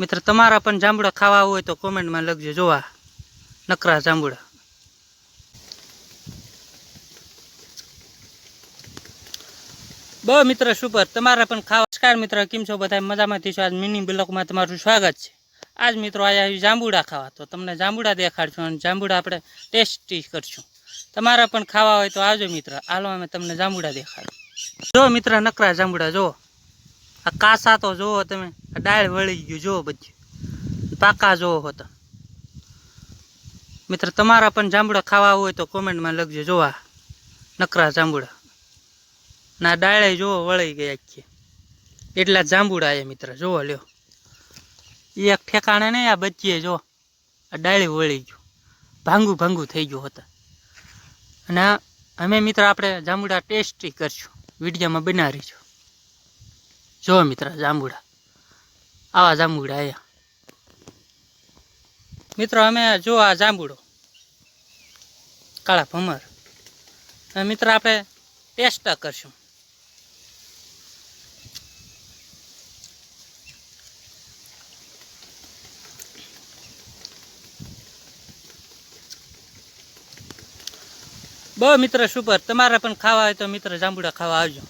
મિત્ર, તમારા પણ જાંબુડા ખાવા હોય તો કોમેન્ટમાં લખજો, જોવા. નકરા જાંબુડા. બહુ મિત્ર, સુપર. તમારા પણ ખાવા. નમસ્કાર મિત્ર, કેમ છો બધા? મજામાંથી છો? આજ મિની બ્લોકમાં તમારું સ્વાગત છે. આજ મિત્રો, આયા આવી જાંબુડા ખાવા. તો તમને જાંબુડા દેખાડશું અને જાંબુડા આપણે ટેસ્ટી કરશું. તમારા પણ ખાવા હોય તો આવજો મિત્ર. હાલો, અમે તમને જાંબુડા દેખાડું જો મિત્ર, નકરા જાંબુડા, જો. આ કાસા તો જોવો તમે ડાળ વળી ગયું, જોવો બધું. પાકા જોવો હોતા મિત્ર, તમારા પણ જાંબુડા ખાવા હોય તો કોમેન્ટમાં લખજો, જોવા. નકરા જાંબુડા. ના ડાળે જોવો વળી ગયા આખી. એટલા જાંબુડા એ મિત્ર, જોવો લ્યો. એક ઠેકાણે નહીં, આ બચીએ જો, આ ડાળી વળી ગયું. ભાંગું ભાંગું થઈ ગયું હતા અને અમે મિત્ર, આપણે જાંબુડા ટેસ્ટી કરશું. વિડીયોમાં બનાવીશું. જો મિત્ર, જાંબુડા. આવા જાંબુડા અહીંયા. મિત્રો, અમે જો આ જાંબુડો. કાળા ભમર. મિત્ર, આપણે ટેસ્ટ કરશું. બહુ મિત્ર સુપર તમારે પણ ખાવા હોય તો મિત્ર, જાંબુડા ખાવા આવજો.